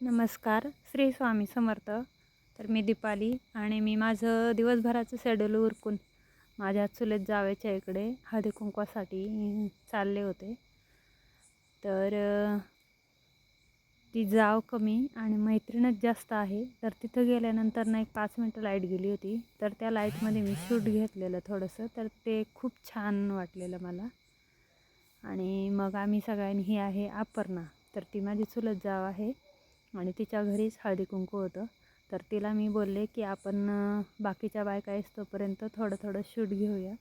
नमस्कार. श्री स्वामी समर्थ. तर मी दीपाली आणि मी माझं दिवसभराचं शेड्यूल उरकून माझ्या चुलत जावेच्या इकडे हळदी कुंकवासाठी चालले होते. तर ती जाव कमी आणि मैत्रीणच जास्त आहे. तर तिथं गेल्यानंतर ना एक पाच मिनटं लाइट गेली होती. तर त्या लाईटमध्ये मी शूट घेतलेलं थोडंसं. तर ते खूप छान वाटलेलं मला. आणि मग आम्ही सगळ्यांनी ही आहे अपर्णा. तर ती माझी चुलत जाव आहे. आणि तिच्या घरीच हळदी कुंकू होतं. तर तिला मी बोलले की आपण बाकीच्या बायका येतोपर्यंत थोडं थोडं शूट घेऊया.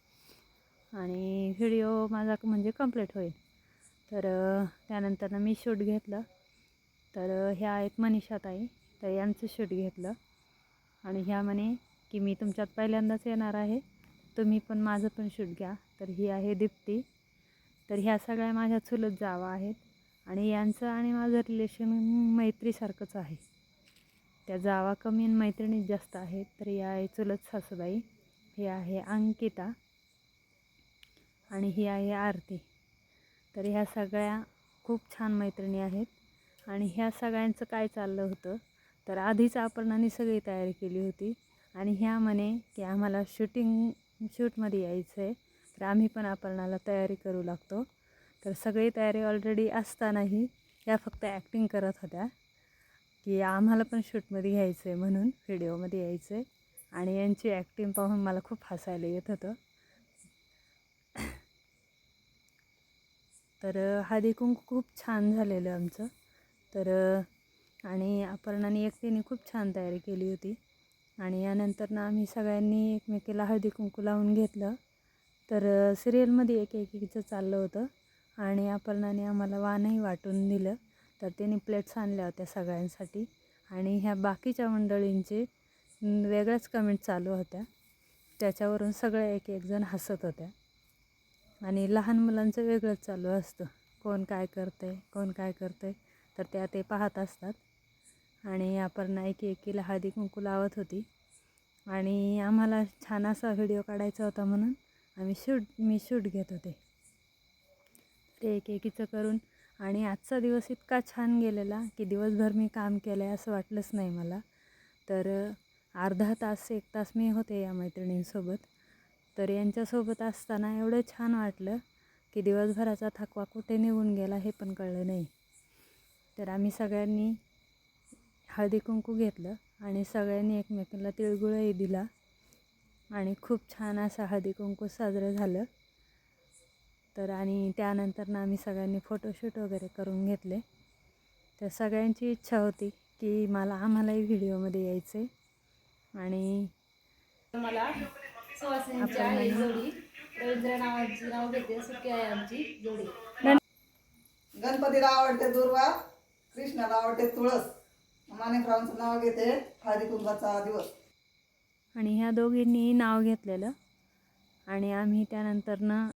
आणि व्हिडिओ माझा म्हणजे कंप्लीट होईल. तर त्यानंतरनं त्यानंतर मी शूट घेतलं. तर ह्या आहेत मनीषाताई. तर यांचं शूट घेतलं. आणि ह्या म्हणे की मी तुमच्यात पहिल्यांदाच येणार आहे. तुम्ही पण माझं पण शूट घ्या. तर ही आहे दीप्ती. तर ह्या सगळ्या माझ्या चुलत जावा आहेत. आणि यांचं आणि माझं रिलेशन मैत्रीसारखंच आहे. त्या जावा कमी आणि मैत्रिणीच जास्त आहेत. तर या आहे चुलत सासूबाई हे आहे अंकिता आणि ही आहे आरती. तर ह्या सगळ्या खूप छान मैत्रिणी आहेत. आणि ह्या सगळ्यांचं काय चाललं होतं? तर आधीच अपर्णाने सगळी तयारी केली होती. आणि ह्या म्हणे की आम्हाला शूटिंग शूटमध्ये यायचं आहे तर आम्ही पण अपर्णाला तयारी करू लागतो. तर सगळी तयारी ऑलरेडी असतानाही या फक्त ॲक्टिंग करत होत्या. की आम्हाला पण शूटमध्ये घ्यायचं आहे म्हणून व्हिडिओमध्ये यायचं आहे आणि यांची ॲक्टिंग पाहून मला खूप हसायला येत होतं. तर अ, हळदी कुंकू खूप छान झालेलं आमचं. तर आणि अपर्णाने एकटीने खूप छान तयारी केली होती. आणि यानंतर ना आम्ही सगळ्यांनी एकमेकीला हळदी कुंकू लावून घेतलं. तर सिरियलमध्ये एक एकीचं चाललं होतं. आणि अपर्णाने आम्हाला वाणही वाटून दिलं. तर त्यांनी प्लेट्स आणल्या होत्या सगळ्यांसाठी. आणि ह्या बाकीच्या मंडळींचे वेगळ्याच कमेंट चालू होत्या. त्याच्यावरून सगळ्या एक एक जण हसत होत्या. आणि लहान मुलांचं वेगळंच चालू असतं. कोण काय करतं आहे कोण काय करतं आहे तर त्या ते पाहत असतात. आणि अपर्णा एकी एकीला हळदी कुंकू लावत होती. आणि आम्हाला छान असा व्हिडिओ काढायचा होता म्हणून आम्ही शूट मी शूट घेत होते. ते एक एकीचं करून आणि आजचा दिवस इतका छान गेलेला की दिवसभर मी काम केलं आहे असं वाटलंच नाही मला. तर अर्धा तास एक तास मी होते या मैत्रिणींसोबत. तर यांच्यासोबत असताना एवढं छान वाटलं की दिवसभराचा थकवा कुठे निघून गेला हे पण कळलं नाही. तर आम्ही सगळ्यांनी हळदी कुंकू घेतलं आणि सगळ्यांनी एकमेकांना तिळगुळही दिला आणि खूप छान असं हळदी कुंकू साजरं झालं. तर आणि त्यानंतर ना आम्ही सगळ्यांनी फोटोशूट वगैरे करून घेतले. तर सगळ्यांची इच्छा होती की मला आम्हालाही व्हिडिओमध्ये यायचं आहे आणि मला रवींद्र नावाची नाव घेते सुखी आहे आमची जोडी. गणपतीला आवडते दुर्वा कृष्णाला आवडते तुळस. माणिकरावांचं नाव घेते हळदी कुंकाचा दिवस. आणि ह्या दोघींनी नाव घेतलेलं. आणि आम्ही त्यानंतरनं